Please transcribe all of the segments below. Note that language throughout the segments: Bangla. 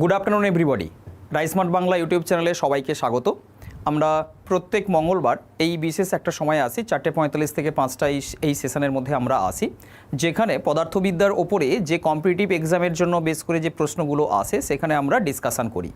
Good afternoon everybody Rise Smart Bangla YouTube চ্যানেলে সবাইকে স্বাগত। আমরা প্রত্যেক মঙ্গলবার এই বিশেষ একটা সময় আসি চারটে পঁয়তাল্লিশ থেকে পাঁচটা এই সেশনের মধ্যে আমরা আসি যেখানে পদার্থবিদ্যার ওপরে যে কম্পিটিটিভ এক্সামের জন্য বেশ করে যে প্রশ্নগুলো আসে, সেখানে আমরা ডিসকাশান করি।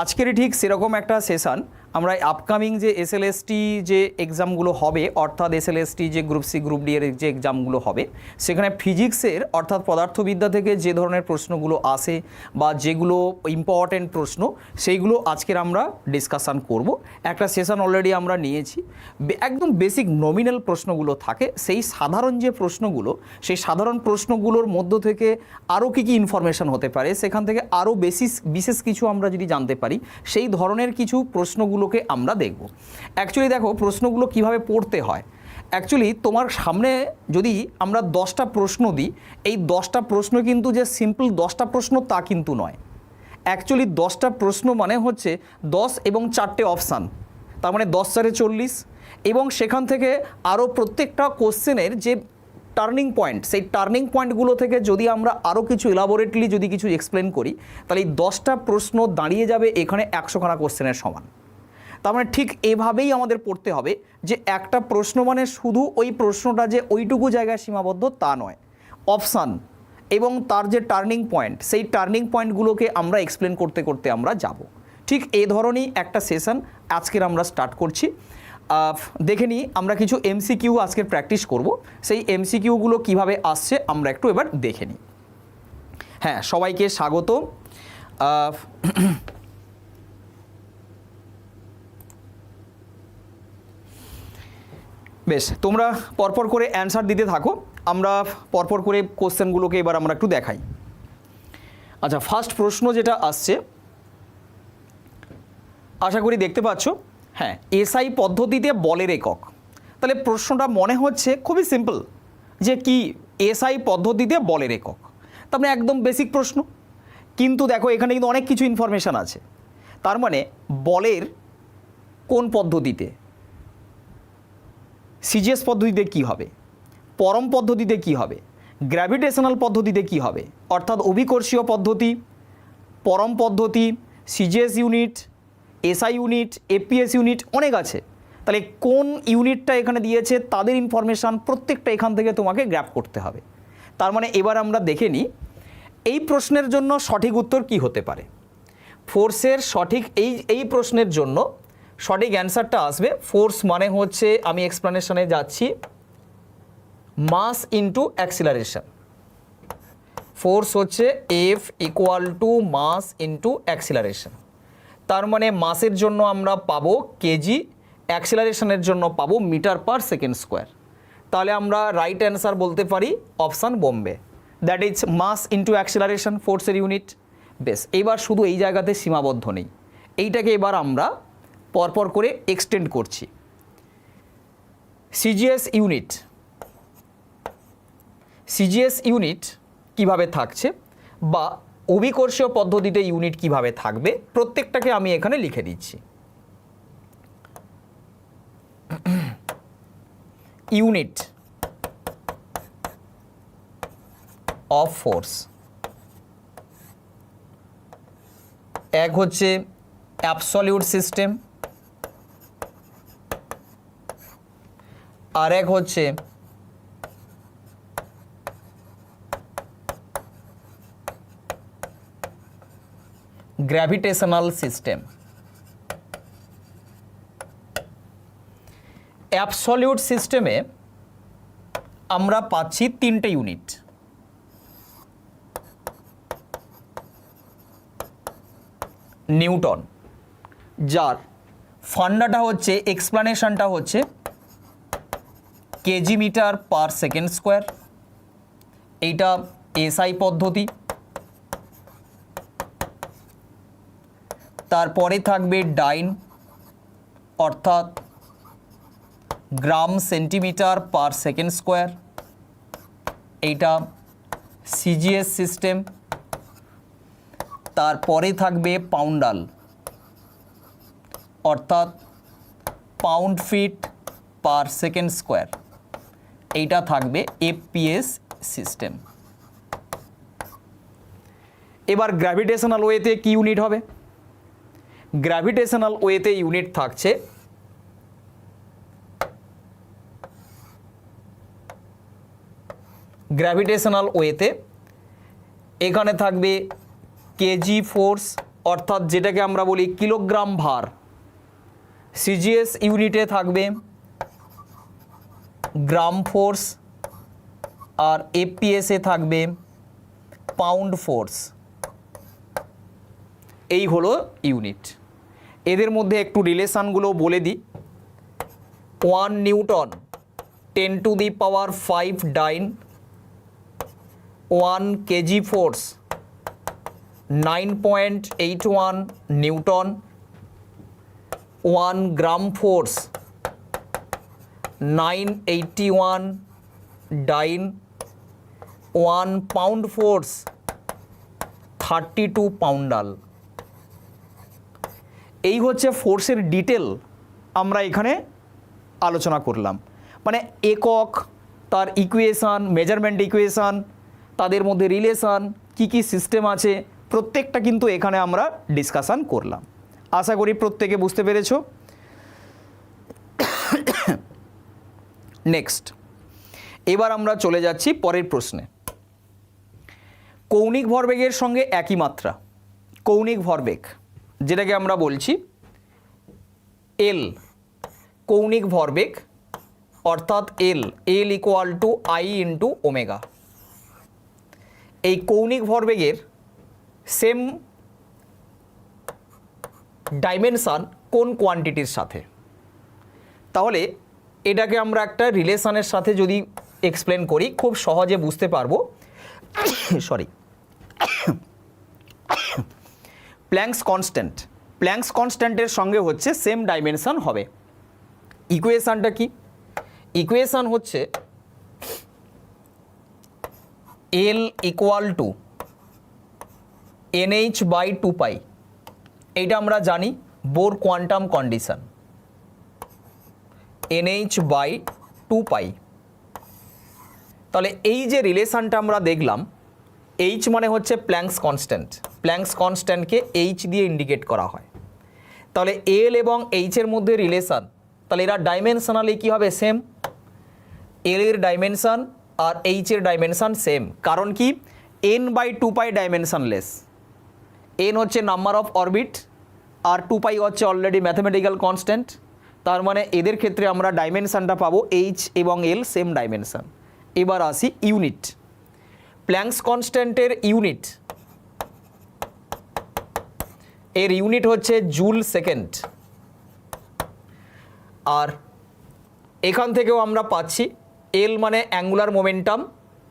আজকেরই ঠিক সেরকম একটা সেশন আমরা আপকামিং যে এসএলএসটি যে এক্সামগুলো হবে, অর্থাৎ এসএলএসটি যে গ্রুপ সি গ্রুপ ডি এর যে এক্সামগুলো হবে, সেখানে ফিজিক্সের অর্থাৎ পদার্থবিদ্যা থেকে যে ধরনের প্রশ্নগুলো আসে বা যেগুলো ইম্পর্টেন্ট প্রশ্ন, সেইগুলো আজকের আমরা ডিসকাশন করব। একটা সেশন অলরেডি আমরা নিয়েছি। একদম বেসিক নমিনাল প্রশ্নগুলো থাকে। সেই সাধারণ যে প্রশ্নগুলো, সেই সাধারণ প্রশ্নগুলোর মধ্য থেকে আরও কী কী ইনফরমেশন হতে পারে, সেখান থেকে আরও বেশি বিশেষ কিছু আমরা যদি জানতে পারি, সেই ধরনের কিছু প্রশ্নগুলোকে আমরা দেখব। অ্যাকচুয়ালি দেখো, প্রশ্নগুলো কীভাবে পড়তে হয়? অ্যাকচুয়ালি তোমার সামনে যদি আমরা দশটা প্রশ্ন দিই, এই দশটা প্রশ্ন কিন্তু যে সিম্পল দশটা প্রশ্ন তা কিন্তু নয়। অ্যাকচুয়ালি দশটা প্রশ্ন মানে হচ্ছে দশ এবং চারটে অপশান তার মানে দশ চারে চল্লিশ। এবং সেখান থেকে আরও প্রত্যেকটা কোশ্চেনের যে টার্নিং পয়েন্ট সেই টার্নিং পয়েন্টগুলো থেকে যদি আমরা আরও কিছু এলাবোরেটলি যদি কিছু এক্সপ্লেন করি, তাহলে এই দশটা প্রশ্ন দাঁড়িয়ে যাবে এখানে একশোখানা কোশ্চেনের সমান। তার মানে ঠিক এভাবেই আমাদের পড়তে হবে যে একটা প্রশ্ন মানে শুধু ওই প্রশ্নটা যে ওইটুকু জায়গায় সীমাবদ্ধ তা নয়। অপশান এবং তার যে টার্নিং পয়েন্ট, সেই টার্নিং পয়েন্টগুলোকে আমরা এক্সপ্লেন করতে করতে আমরা যাব। ঠিক এই ধরনেরই একটা সেশন আজকের আমরা স্টার্ট করছি। দেখে নিই আমরা কিছু এমসিকিউ আজকের প্র্যাকটিস করব। সেই এমসিকিউগুলো কীভাবে আসছে আমরা একটু এবার দেখে নিই। হ্যাঁ সবাইকে স্বাগত বেশ, তোমরা পরপর করে অ্যান্সার দিতে থাকো, আমরা পরপর করে কোশ্চেনগুলোকে এবার আমরা একটু দেখাই। আচ্ছা ফার্স্ট প্রশ্ন যেটা আসছে, আশা করি দেখতে পাচ্ছ হ্যাঁ এসআই পদ্ধতিতে বলের একক। তাহলে প্রশ্নটা মনে হচ্ছে খুবই সিম্পল যে কি এসআই পদ্ধতিতে বলের একক। তার মানে একদম বেসিক প্রশ্ন। কিন্তু দেখো, এখানে কিন্তু অনেক কিছু ইনফরমেশান আছে। তার মানে বলের কোন পদ্ধতিতে? সিজিএস পদ্ধতিতে কি হবে? পরম পদ্ধতিতে কি হবে? গ্র্যাভিটেশনাল পদ্ধতিতে কি হবে? অর্থাৎ অভিকর্ষীয় পদ্ধতি, পরম পদ্ধতি CGS unit SI unit FPS unit অনেক আছে। তাহলে কোন ইউনিটটা এখানে দিয়েছে তাদের ইনফরমেশান প্রত্যেকটা এখান থেকে তোমাকে গ্র্যাপ করতে হবে। তার মানে এবার আমরা দেখে নিই, এই প্রশ্নের জন্য সঠিক উত্তর কি হতে পারে? ফোর্সের সঠিক এই এই প্রশ্নের জন্য সঠিক অ্যান্সারটা আসবে। ফোর্স মানে হচ্ছে আমি এক্সপ্লানেশনে যাচ্ছি। মাস ইন্টু অ্যাক্সিলারেশন ফোর্স হচ্ছে F equal to mass into acceleration তার মানে মাসের জন্য আমরা পাবো কেজি অ্যাক্সিলারেশনের জন্য পাবো মিটার পার সেকেন্ড স্কোয়ার তাহলে আমরা রাইট অ্যান্সার বলতে পারি option Bombay that is mass into acceleration ফোর্সের ইউনিট বেশ, এবার শুধু এই জায়গাতে সীমাবদ্ধ নেই। এইটাকে এবার আমরা পরপর করে এক্সটেন্ড করছি। সিজিএস ইউনিট সিজিএস ইউনিট কীভাবে থাকছে বা অভিকর্ষীয় পদ্ধতিতে ইউনিট কীভাবে থাকবে প্রত্যেকটাকে আমি এখানে লিখে দিচ্ছি। ইউনিট অফ ফোর্স এক হচ্ছে অ্যাবসলিউট সিস্টেম আর এক হচ্ছে গ্র্যাভিটেশনাল সিস্টেম অ্যাবসলিউট সিস্টেমে আমরা পাচ্ছি তিনটে ইউনিট নিউটন। যার। ফান্ডাটা হচ্ছে এক্সপ্লানেশনটা হচ্ছে kg metre per second square. এইটা এসআই পদ্ধতি। তারপরে থাকবে ডাইন, অর্থাৎ gram centimetre per second square. এইটা সিজিএস সিস্টেম। তারপরে থাকবে পাউন্ডাল, অর্থাৎ pound feet per second square. এইটা থাকবে এফপিএস সিস্টেম। এবার গ্র্যাভিটেশনাল ওয়েতে কি ইউনিট হবে? গ্র্যাভিটেশনাল ওয়েতে ইউনিট থাকছে গ্র্যাভিটেশনাল ওয়েতে এখানে থাকবে কেজি ফোর্স অর্থাৎ যেটাকে আমরা বলি কিলোগ্রাম ভার সিজিএস ইউনিটে থাকবে গ্রাম ফোর্স আর এপিএসে থাকবে পাউন্ড ফোর্স। এই হলো ইউনিট। এদের মধ্যে একটু রিলেশানগুলো বলে দিই। One newton, ten to the power five dyne, one kg force, nine point eight one newton, one gram force nine eighty one dyne one pound force thirty two poundal এই হচ্ছে ফোর্সের ডিটেল আমরা এখানে আলোচনা করলাম। মানে একক, তার ইকুয়েশান মেজারমেন্ট ইকুয়েশান তাদের মধ্যে রিলেশান কি কি সিস্টেম আছে, প্রত্যেকটা কিন্তু এখানে আমরা ডিসকাশান করলাম। আশা করি প্রত্যেকে বুঝতে পেরেছ। নেক্সট। এবার আমরা চলে যাচ্ছি পরের প্রশ্নে। কৌণিক ভরবেগের সঙ্গে একই মাত্রা। কৌণিক ভরবেগ, যেটাকে আমরা বলছি এল কৌণিক ভরবেগ, অর্থাৎ L L equal to I into omega এই কৌণিক ভরবেগের সেম ডাইমেনশান কোন কোয়ান্টিটির সাথে? তাহলে এটাকে আমরা একটা রিলেশনের সাথে যদি এক্সপ্লেন করি, খুব সহজে বুঝতে পারব। সরি প্ল্যাঙ্কস কনস্ট্যান্ট প্ল্যাঙ্কস কনস্ট্যান্টের সঙ্গে হচ্ছে সেম ডাইমেনশন হবে। ইকুয়েশানটা কি? ইকুয়েশান হচ্ছে L equal to NH by two pi এইটা আমরা জানি Bohr quantum condition. NH by two pi তাহলে এই যে রিলেশানটা আমরা দেখলাম এইচ মানে হচ্ছে প্ল্যাঙ্কস কনস্ট্যান্ট প্ল্যাঙ্কস কনস্ট্যান্টকে এইচ দিয়ে ইন্ডিকেট করা হয়। তাহলে এল এবং এইচের মধ্যে রিলেশান তাহলে এরা ডাইমেনশনালি কী হবে সেম এল এর ডাইমেনশন আর এইচ এর ডাইমেনশন সেম কারণ কি? N by two pi dimensionless N হচ্ছে নাম্বার অফ অরবিট আর টু পাই হচ্ছে অলরেডি ম্যাথমেটিক্যাল কনস্ট্যান্ট তার মানে এদের ক্ষেত্রে আমরা ডাইমেনশানটা পাবো এইচ এবং এল সেম ডাইমেনশান এবার আসি ইউনিট প্ল্যাঙ্কস কনস্ট্যান্টের ইউনিট এর ইউনিট হচ্ছে জুল সেকেন্ড আর এখান থেকেও আমরা পাচ্ছি এল মানে অ্যাঙ্গুলার মোমেন্টাম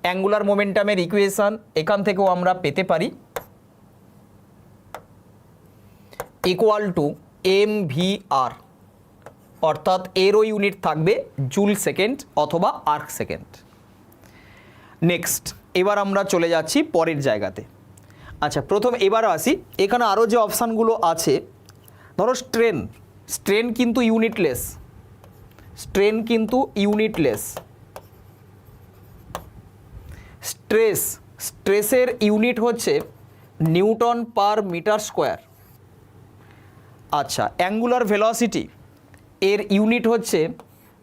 অ্যাঙ্গুলার মোমেন্টামের ইকুয়েশান এখান থেকেও আমরা পেতে পারি। Equal to M V R অর্থাৎ এরও ইউনিট থাকবে জুল সেকেন্ড অথবা আর্ক সেকেন্ড নেক্সট এবার আমরা চলে যাচ্ছি পরের জায়গাতে। আচ্ছা প্রথম এবার আসি। এখানে আরও যে অপশানগুলো আছে, ধরো স্ট্রেন স্ট্রেন কিন্তু ইউনিটলেস স্ট্রেন কিন্তু ইউনিটলেস স্ট্রেস স্ট্রেসের ইউনিট হচ্ছে নিউটন পার মিটার স্কোয়ার। আচ্ছা অ্যাঙ্গুলার ভেলোসিটি এর ইউনিট হচ্ছে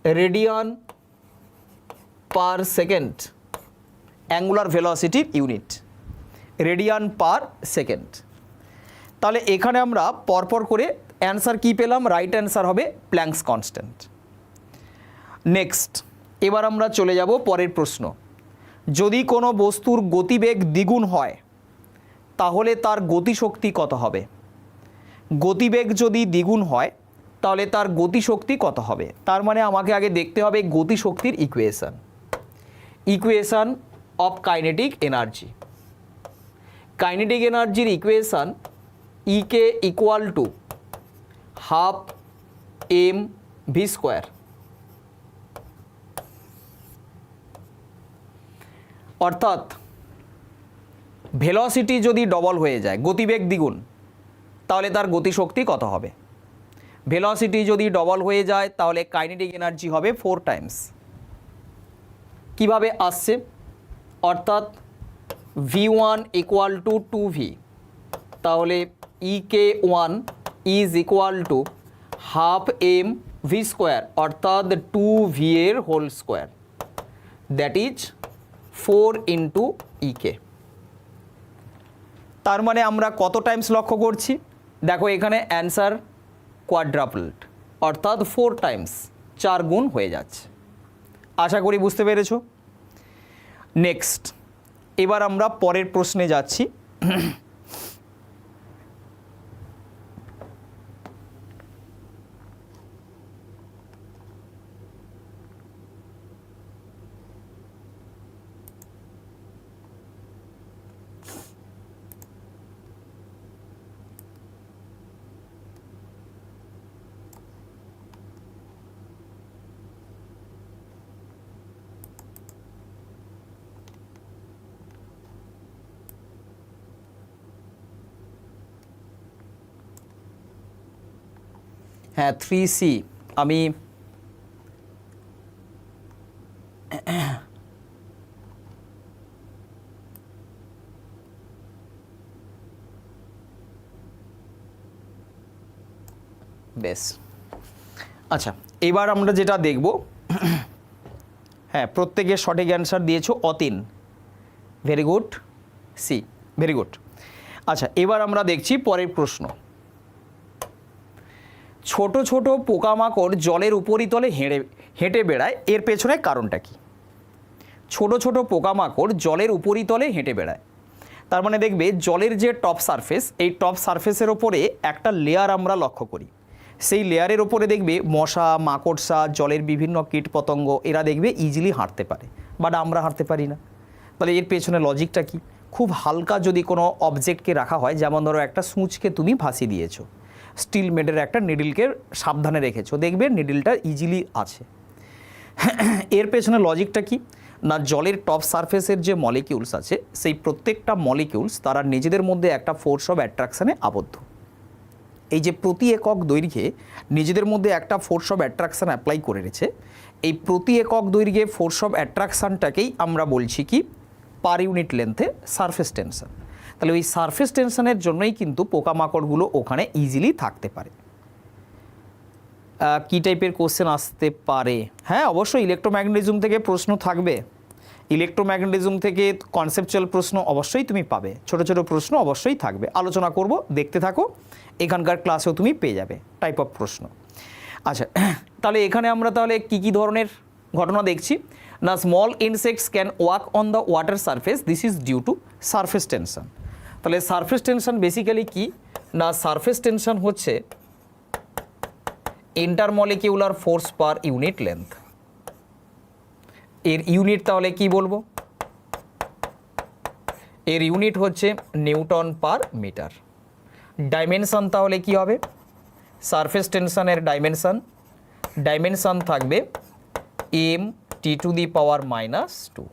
রেডিয়ান পার সেকেন্ড অ্যাঙ্গুলার ভেলোসিটির ইউনিট। Radian per second. তাহলে এখানে আমরা পরপর করে অ্যান্সার কী পেলাম? রাইট অ্যান্সার হবে প্ল্যাঙ্কস কনস্ট্যান্ট। নেক্সট, এবার আমরা চলে যাব পরের প্রশ্ন। যদি কোনো বস্তুর গতিবেগ দ্বিগুণ হয়, তাহলে তার গতিশক্তি কত হবে? গতিবেগ যদি দ্বিগুণ হয় তাহলে তার গতিশক্তি কত হবে? তার মানে আমাকে আগে দেখতে হবে গতিশক্তির equation equation of kinetic energy kinetic এনার্জির equation EK equal to half M V square অর্থাৎ ভেলোসিটি যদি ডবল হয়ে যায়, গতিবেগ দ্বিগুণ, তাহলে তার গতিশক্তি কত হবে? ভেলোসিটি যদি ডবল হয়ে যায়, তাহলে কাইনেটিক এনার্জি হবে ফোর টাইমস কীভাবে আসছে? অর্থাৎ V one equal to two V তাহলে E K one is equal to half M V square অর্থাৎ টু ভি এর whole square that is four into EK তার মানে আমরা কত টাইমস লক্ষ্য করছি? দেখো এখানে অ্যান্সার কোয়াড্রাপলড অর্থাৎ ফোর টাইমস চার গুণ হয়ে যাচ্ছে। আশা করি বুঝতে পেরেছ? নেক্সট এবার আমরা পরের প্রশ্নে যাচ্ছি। হ্যাঁ থ্রি সি আমি বেশ। আচ্ছা এবার আমরা যেটা দেখব হ্যাঁ প্রত্যেকে সঠিক অ্যান্সার দিয়েছ Atin. Very good C very good আচ্ছা এবার আমরা দেখছি পরের প্রশ্ন। ছোট ছোট পোকামাকড় জলের উপরিতলে হেঁটে হেঁটে বেড়ায়। এর পেছনে কারণটা কি? ছোট ছোট পোকামাকড় জলের উপরিতলে হেঁটে বেড়ায়। তার মানে দেখবে জলের যে টপ সারফেস এই টপ সারফেসের ওপরে একটা লেয়ার আমরা লক্ষ্য করি। সেই লেয়ারের ওপরে দেখবে মশা, মাকড়সা, জলের বিভিন্ন কীট পতঙ্গ এরা দেখবে ইজিলি হাঁটতে পারে। বাট আমরা হাঁটতে পারি না। তাহলে এর পেছনে লজিকটা কি? খুব হালকা যদি কোনো অবজেক্টকে রাখা হয়, যেমন ধরো একটা সূচকে তুমি ভাসিয়ে দিয়েছ। স্টিল মেডের একটা নিডিলকে সাবধানে রেখেছো। দেখবে নিডিলটা ইজিলি আছে। এর পেছনে লজিকটা কি? না, জলের টপ সারফেসের যে মলিকিউলস আছে, সেই প্রত্যেকটা মলিকিউলস তারা নিজেদের মধ্যে একটা ফোর্স অফ অ্যাট্রাকশানে আবদ্ধ। এই যে প্রতি একক দৈর্ঘ্যে নিজেদের মধ্যে একটা ফোর্স অফ অ্যাট্রাকশান অ্যাপ্লাই করে রেখেছে, এই প্রতি একক দৈর্ঘ্যে ফোর্স অফ অ্যাট্রাকশানটাকেই আমরা বলছি কি? পার ইউনিট লেন্থে সারফেস টেনশন তাহলে ওই সারফেস টেনশনের জন্যই কিন্তু পোকামাকড়গুলো ওখানে ইজিলি থাকতে পারে। কী টাইপের কোশ্চেন আসতে পারে? হ্যাঁ অবশ্যই ইলেকট্রোম্যাগনেটিজম থেকে প্রশ্ন থাকবে। ইলেকট্রোম্যাগনেটিজম থেকে কনসেপচুয়াল প্রশ্ন অবশ্যই তুমি পাবে। ছোট ছোট প্রশ্ন অবশ্যই থাকবে। আলোচনা করব, দেখতে থাকো। এখানকার ক্লাসেও তুমি পেয়ে যাবে টাইপ অফ প্রশ্ন। আচ্ছা তাহলে এখানে আমরা তাহলে কি কি ধরনের ঘটনা দেখছি? না small insects can walk on the water surface this is due to surface tension তাহলে সারফেস টেনশন বেসিক্যালি কি? না সারফেস টেনশন হচ্ছে intermolecular force per unit length এর ইউনিট তাহলে কি বলব? এর ইউনিট হচ্ছে নিউটন পার মিটার। ডাইমেনশন তাহলে কি হবে? সারফেস টেনশনের ডাইমেনশন ডাইমেনশন থাকবে M T to the power minus two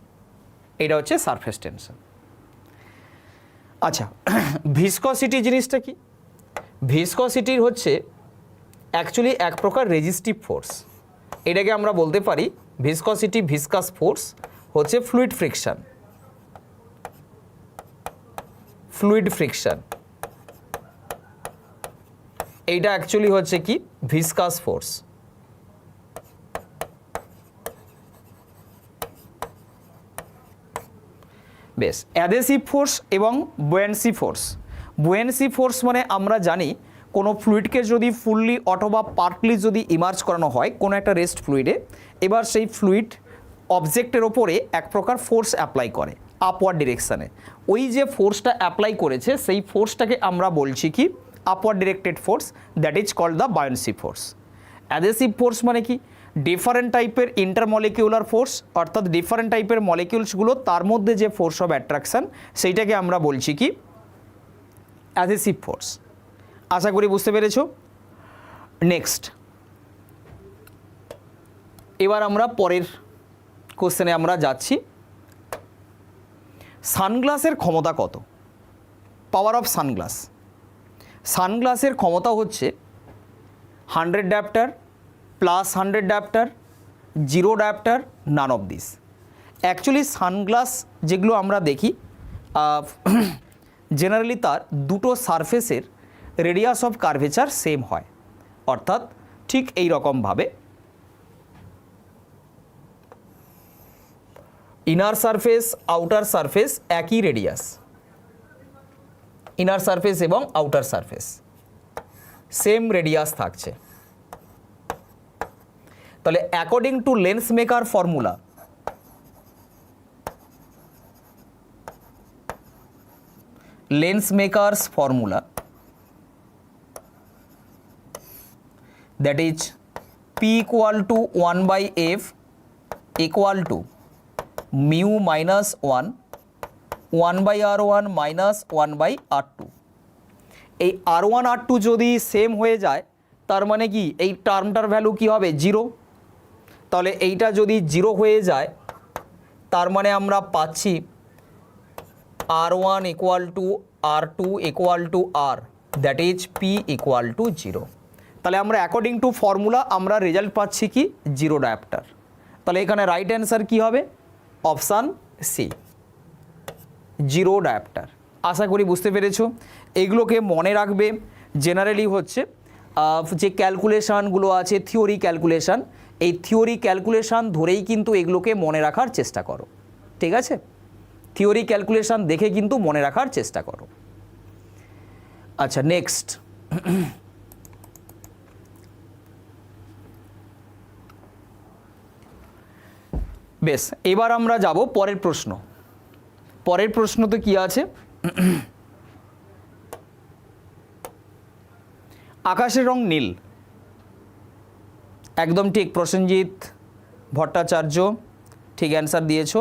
এটা হচ্ছে সারফেস টেনশন আচ্ছা ভিসকসিটি জিনিসটা কি? ভিসকসিটির হচ্ছে অ্যাকচুয়ালি এক প্রকার রেজিস্টিভ ফোর্স এটাকে আমরা বলতে পারি ভিসকসিটি ভিসকাস ফোর্স হচ্ছে ফ্লুইড ফ্রিকশান ফ্লুইড ফ্রিকশান এইটা অ্যাকচুয়ালি হচ্ছে কি? ভিসকাস ফোর্স বেশ অ্যাডেসিভ ফোর্স এবং বুয়েন্সি ফোর্স বুয়েন্সি ফোর্স মানে আমরা জানি কোনো ফ্লুইডকে যদি ফুললি অথবা পার্টলি যদি ইমার্জ করানো হয়, কোনো একটা রেস্ট ফ্লুইডে এবার সেই ফ্লুইড অবজেক্টের ওপরে এক প্রকার ফোর্স অ্যাপ্লাই করে আপওয়ার্ড ডিরেকশানে ওই যে ফোর্সটা অ্যাপ্লাই করেছে, সেই ফোর্সটাকে আমরা বলছি কি? Upward directed force that is called the buoyancy force adhesive force মানে কি? ডিফারেন্ট টাইপের ইন্টারমলিকিউলার ফোর্স অর্থাৎ ডিফারেন্ট টাইপের মলিকিউলসগুলো তার মধ্যে যে ফোর্স অফ অ্যাট্রাকশান সেইটাকে আমরা বলছি কি? অ্যাডেসিভ ফোর্স আশা করি বুঝতে পেরেছ? নেক্সট এবার আমরা পরের কোশ্চেনে আমরা যাচ্ছি। সানগ্লাসের ক্ষমতা কত? Power of sunglass. সানগ্লাসের ক্ষমতা হচ্ছে hundred dioptre plus hundred dioptre zero dioptre none of this actually sunglass যেগুলো আমরা দেখি জেনারেলি তার দুটো সারফেসের রেডিয়াস অফ কার্ভেচার সেম হয়। অর্থাৎ ঠিক এই রকমভাবে ইনার সারফেস আউটার সারফেস একই রেডিয়াস ইনার সারফেস এবং আউটার সারফেস সেম রেডিয়াস থাকছে। তাহলে according to lens maker formula lens makers formula that is that is p equal to 1 by f equal to mu minus 1 1 by r1 minus 1 by r2 এই আর ওয়ান আর টু যদি সেম হয়ে যায়, তার মানে কি? এই টার্মটার ভ্যালু কি হবে? জিরো তাহলে এইটা যদি জিরো হয়ে যায়, তার মানে আমরা পাচ্ছি R one equal to R two equal to R that is P equal to zero তাহলে আমরা অ্যাকর্ডিং টু ফর্মুলা আমরা রেজাল্ট পাচ্ছি কি? জিরো ডায়াপ্টার তাহলে এখানে রাইট অ্যান্সার কি হবে? অপশান সি জিরো ডায়াপ্টার আশা করি বুঝতে পেরেছ? এগুলোকে মনে রাখবে। জেনারেলি হচ্ছে যে ক্যালকুলেশানগুলো আছে থিওরি ক্যালকুলেশান এই থিওরি ক্যালকুলেশান ধরেই কিন্তু এগুলোকে মনে রাখার চেষ্টা করো, ঠিক আছে? থিওরি ক্যালকুলেশান দেখে কিন্তু মনে রাখার চেষ্টা করো। আচ্ছা নেক্সট বেশ, এবার আমরা যাব পরের প্রশ্ন। পরের প্রশ্ন তো কি আছে? আকাশের রং নীল। একদম ঠিক, প্রসেনজিৎ ভট্টাচার্য, ঠিক অ্যান্সার দিয়েছ।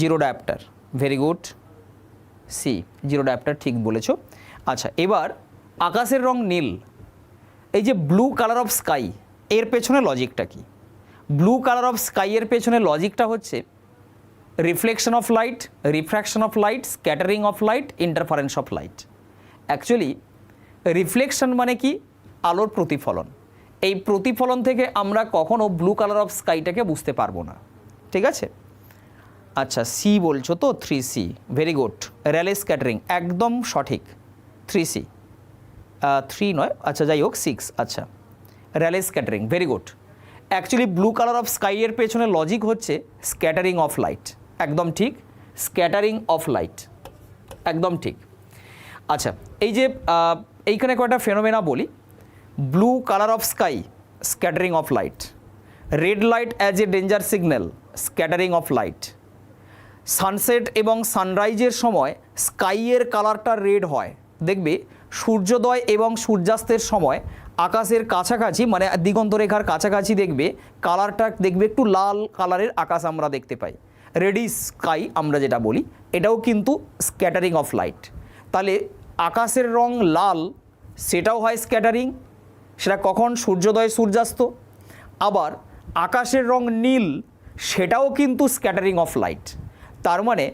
Zero dioptre very good C zero dioptre ঠিক বলেছ। আচ্ছা এবার আকাশের রং নীল। এই যে ব্লু কালার অফ স্কাই এর পেছনে লজিকটা কি? ব্লু কালার অফ স্কাইয়ের পেছনে লজিকটা হচ্ছে reflection of light refraction of light scattering of light interference of light actually reflection মানে কি? আলোর প্রতিফলন। এই প্রতিফলন থেকে আমরা কখনো ব্লু কালার অফ স্কাইটাকে বুঝতে পারব না। ঠিক আছে? আচ্ছা সি বলছো তো? Three C very good Rayleigh scattering একদম সঠিক। থ্রি সি থ্রি নয়? আচ্ছা যাই হোক সিক্স আচ্ছা। Rayleigh scattering very good actually blue colour of স্কাইয়ের পেছনে লজিক হচ্ছে স্ক্যাটারিং অফ লাইট একদম ঠিক? স্ক্যাটারিং অফ লাইট একদম ঠিক। আচ্ছা এই যে এইখানে কয়েকটা ফেনোমেনা বলি। Blue colour of sky scattering of light red light as a danger signal scattering of light sunset এবং সানরাইজের সময় স্কাইয়ের কালারটা রেড হয়। দেখবে, সূর্যোদয় এবং সূর্যাস্তের সময় আকাশের কাছাকাছি মানে দিগন্ত রেখার কাছাকাছি দেখবে কালারটা দেখবে একটু লাল কালারের আকাশ আমরা দেখতে পাই। রেডি স্কাই আমরা যেটা বলি, এটাও কিন্তু স্ক্যাটারিং অফ লাইট তাহলে আকাশের রং লাল, সেটাও হয় স্ক্যাটারিং সেটা কখন সূর্যোদয় সূর্যাস্ত? আবার আকাশের রং নীল, সেটাও কিন্তু স্ক্যাটারিং অফ লাইট তার মানে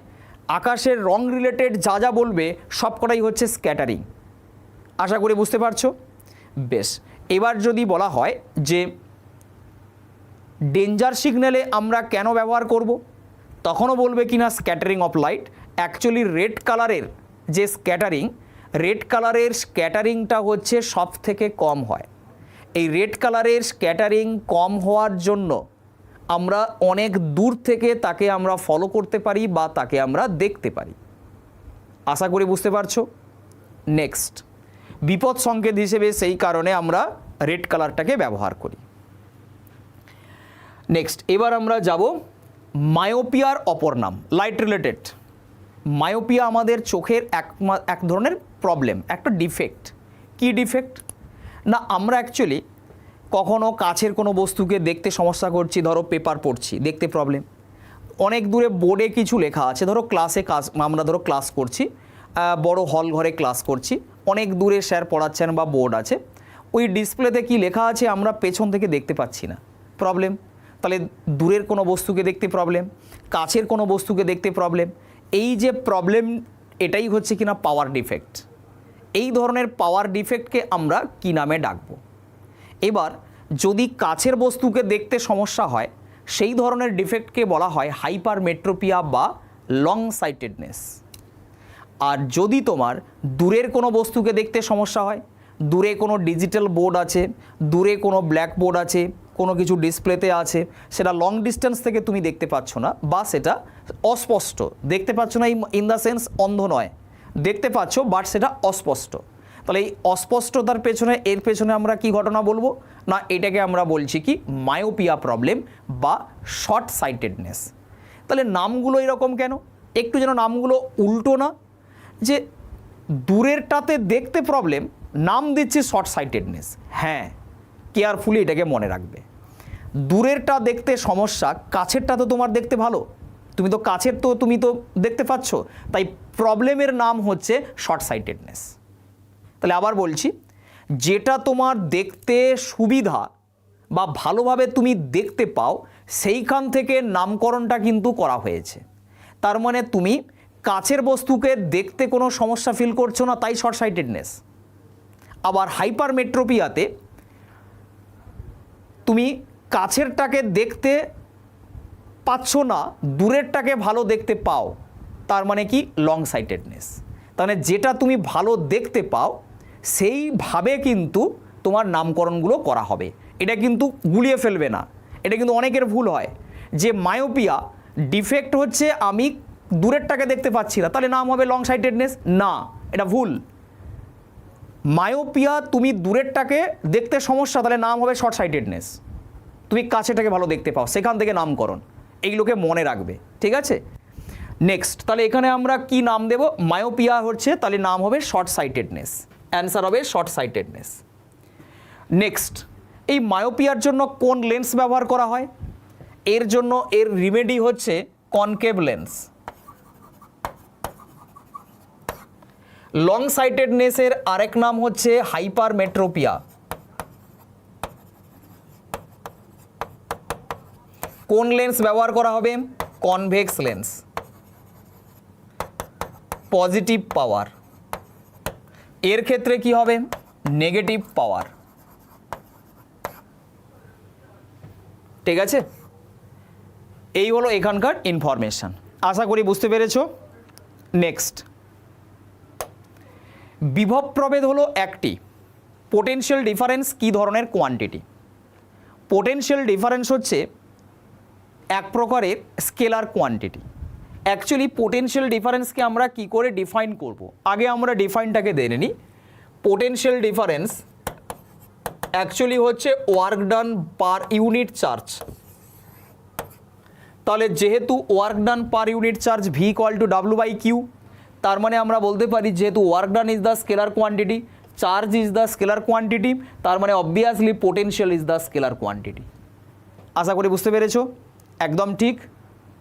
আকাশের রং রিলেটেড যা যা বলবে সবকটাই হচ্ছে স্ক্যাটারিং আশা করি বুঝতে পারছ? বেশ, এবার যদি বলা হয় যে ডেঞ্জার সিগন্যালে আমরা কেন ব্যবহার করব, তখনও বলবে কি না scattering of light actually red কালারের যে স্ক্যাটারিং রেড কালারের স্ক্যাটারিংটা হচ্ছে সব থেকে কম হয়। এই রেড কালারের স্ক্যাটারিং কম হওয়ার জন্য আমরা অনেক দূর থেকে তাকে আমরা ফলো করতে পারি বা তাকে আমরা দেখতে পারি। আশা করি বুঝতে পারছ? নেক্সট বিপদ সংকেত হিসেবে সেই কারণে আমরা রেড কালারটাকে ব্যবহার করি। নেক্সট এবার আমরা যাব মায়োপিয়ার অপর নাম লাইট রিলেটেড মায়োপিয়া আমাদের চোখের এক এক ধরনের প্রবলেম একটা ডিফেক্ট কি ডিফেক্ট না, আমরা অ্যাকচুয়ালি কখনো কাছের কোনো বস্তুকে দেখতে সমস্যা করছি, ধরো পেপার পড়ছি, দেখতে প্রবলেম অনেক দূরে বোর্ডে কিছু লেখা আছে, ধরো ক্লাসে কাজ, আমরা ধরো ক্লাস করছি বড় হল ঘরে ক্লাস করছি, অনেক দূরে স্যার পড়াচ্ছেন বা বোর্ড আছে, ওই ডিসপ্লেতে কি লেখা আছে আমরা পেছন থেকে দেখতে পাচ্ছি না প্রবলেম তাহলে দূরের কোনো বস্তুকে দেখতে প্রবলেম কাছের কোনো বস্তুকে দেখতে প্রবলেম এই যে প্রবলেম এটাই হচ্ছে কিনা পাওয়ার ডিফেক্ট এই ধরনের পাওয়ার ডিফেক্টকে আমরা কি নামে ডাকবো? এবার যদি কাছের বস্তুকে দেখতে সমস্যা হয়, সেই ধরনের ডিফেক্টকে বলা হয় হাইপার মেট্রোপিয়া বা লং সাইটেডনেস আর যদি তোমার দূরের কোনো বস্তুকে দেখতে সমস্যা হয়, দূরে কোনো ডিজিটাল বোর্ড আছে, দূরে কোনো ব্ল্যাক বোর্ড আছে, কোনো কিছু ডিসপ্লেতে আছে, সেটা লং ডিস্টেন্স থেকে তুমি দেখতে পাচ্ছ না, বা সেটা অস্পষ্ট। দেখতে পাচ্ছ না ইন দ্য সেন্স অন্ধ নয়। দেখতে পাচ্ছ বাট সেটা অস্পষ্ট। তাহলে এই অস্পষ্টতার পেছনে, এর পেছনে আমরা কি ঘটনা বলব? না, এটাকে আমরা বলছি কি মায়োপিয়া প্রবলেম বা শর্ট সাইটেডনেস তাহলে নামগুলো এরকম কেন? একটু যেন নামগুলো উল্টো না, যে দূরেরটাতে দেখতে প্রবলেম নাম দিচ্ছে শর্ট সাইটেডনেস হ্যাঁ কেয়ারফুলি এটাকে মনে রাখবে। দূরেরটা দেখতে সমস্যা, কাছেরটা তো তোমার দেখতে ভালো। তুমি তো কাছের তো তুমি তো দেখতে পাচ্ছ। তাই প্রবলেমের নাম হচ্ছে শর্ট সাইটেডনেস তাহলে আবার বলছি, যেটা তোমার দেখতে সুবিধা বা ভালোভাবে তুমি দেখতে পাও, সেইখান থেকে নামকরণটা কিন্তু করা হয়েছে। তার মানে তুমি কাছের বস্তুকে দেখতে কোনো সমস্যা ফিল করছ না, তাই শর্ট সাইটেডনেস আবার হাইপারমেট্রোপিয়াতে তুমি কাছেরটাকে দেখতে পাচ্ছ না, দূরেরটাকে ভালো দেখতে পাও, তার মানে কি লং সাইটেডনেস তাহলে যেটা তুমি ভালো দেখতে পাও, সেইভাবে কিন্তু তোমার নামকরণগুলো করা হবে। এটা কিন্তু গুলিয়ে ফেলবে না। এটা কিন্তু অনেকের ভুল হয়। যে মায়োপিয়া ডিফেক্ট হচ্ছে আমি দূরেরটাকে দেখতে পাচ্ছি না, তাহলে নাম হবে লং সাইটেডনেস না, এটা ভুল। মায়োপিয়া তুমি দূরেরটাকে দেখতে সমস্যা, তাহলে নাম হবে শর্ট সাইটেডনেস তুমি কাছেটাকে ভালো দেখতে পাও, সেখান থেকে নামকরণ। এইগুলোকে মনে রাখবে, ঠিক আছে? নেক্সট তাহলে এখানে আমরা কি নাম দেব? মায়োপিয়া হচ্ছে, তাহলে নাম হবে শর্ট সাইটেডনেস অ্যান্সার হবে শর্ট সাইটেডনেস নেক্সট এই মায়োপিয়ার জন্য কোন লেন্স ব্যবহার করা হয়? এর জন্য এর রিমেডি হচ্ছে কনকেভ লেন্স লং সাইটেডনেসের আরেক নাম হচ্ছে হাইপার মেট্রোপিয়া কোন লেন্স ব্যবহার করা হবে? Convex lens. Positive power. এর ক্ষেত্রে কি হবে? Negative power. ঠিক আছে? এই হলো এখানকার ইনফরমেশন। আশা করি বুঝতে পেরেছ? নেক্সট। বিভব প্রভেদ হলো একটি। পোটেনশিয়াল ডিফারেন্স কী ধরনের? কোয়ান্টিটি পোটেনশিয়াল ডিফারেন্স হচ্ছে এক প্রকারের স্কেলার কোয়ান্টিটি। অ্যাকচুয়ালি পোটেনশিয়াল ডিফারেন্সকে আমরা কি করে ডিফাইন করব? আগে আমরা ডিফাইনটাকে দেখে নিই। পোটেনশিয়াল ডিফারেন্স অ্যাকচুয়ালি হচ্ছে work done per unit charge তাহলে যেহেতু work done per unit charge V equal to W by Q তার মানে আমরা বলতে পারি যেহেতু work done is the scalar quantity charge is the scalar quantity তার মানে obviously potential is the scalar quantity আশা করি বুঝতে পেরেছ? একদম ঠিক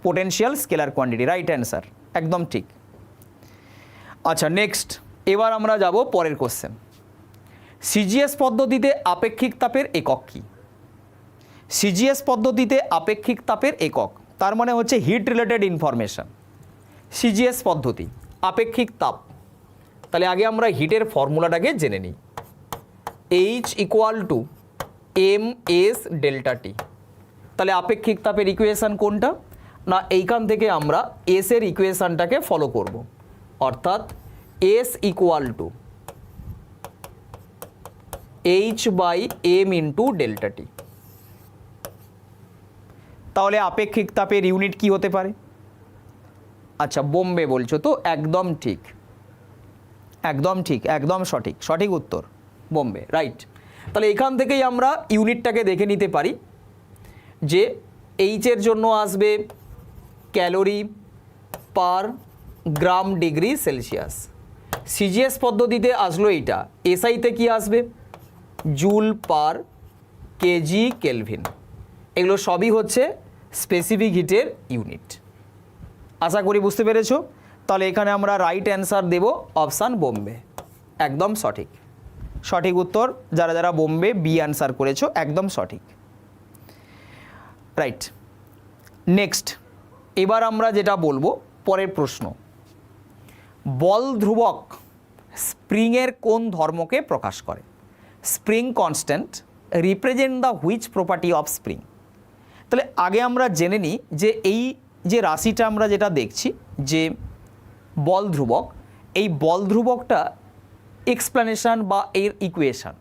potential scalar quantity right answer একদম ঠিক। আচ্ছা নেক্সট এবার আমরা যাব পরের কোশ্চেন সিজিএস পদ্ধতিতে আপেক্ষিক তাপের একক কী? সিজিএস পদ্ধতিতে আপেক্ষিক তাপের একক, তার মানে হচ্ছে হিট রিলেটেড ইনফরমেশন সিজিএস পদ্ধতি, আপেক্ষিক তাপ। তাহলে আগে আমরা হিটের ফর্মুলাটাকে জেনে নিই। H equal to M S delta T তাহলে আপেক্ষিক তাপের ইকুয়েশন কোনটা? না, এইখান থেকে আমরা এস এর ইকুয়েশনটাকে ফলো করব। অর্থাৎ S equal to H by M into delta T তাহলে আপেক্ষিক তাপের ইউনিট কি হতে পারে? আচ্ছা বোম্বে বলছো তো? একদম ঠিক। একদম ঠিক, একদম সঠিক। সঠিক উত্তর, বোম্বে রাইট তাহলে এখান থেকেই আমরা ইউনিটটাকে দেখে নিতে পারি। যে এইচের জন্য আসবে calorie per gram degree Celsius. CGS পদ্ধতিতে আসলো এইটা। এসআইতে কি আসবে? Joule per KG kelvin. এগুলো সবই হচ্ছে স্পেসিফিক হিটের ইউনিট আশা করি বুঝতে পেরেছ? তাহলে এখানে আমরা রাইট অ্যান্সার দেব অপশান বোম্বে। একদম সঠিক। সঠিক উত্তর যারা যারা বোম্বে বি অ্যান্সার করেছ, একদম সঠিক। রাইট নেক্সট এবার আমরা যেটা বলব, পরের প্রশ্ন। বল ধ্রুবক স্প্রিংয়ের কোন ধর্মকে প্রকাশ করে? Spring constant represent the which property of spring তাহলে আগে আমরা জেনে নিই যে এই যে রাশিটা আমরা যেটা দেখছি, যে বল ধ্রুবক, এই বল ধ্রুবকটা এক্সপ্লানেশন বা এর ইকুয়েশন